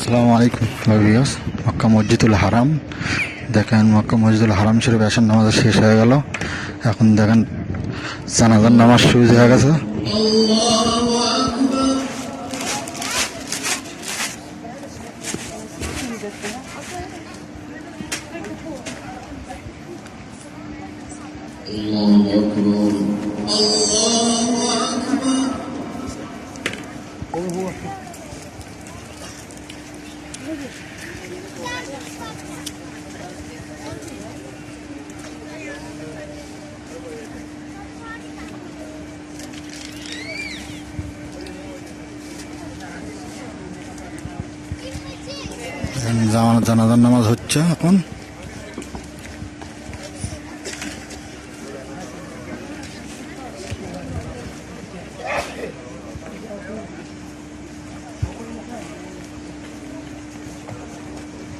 আসসালামু আলাইকুম ভাবিয়াস মক্কা মসজিদুল হারাম। দেখেন, মক্কা মসজিদুল হারাম শরীফ আসার নামাজ শেষ হয়ে গেল। এখন দেখেন, জানাজার নামাজ শুরু হয়ে গেছে। জানাজার নামাজ হচ্ছে এখন।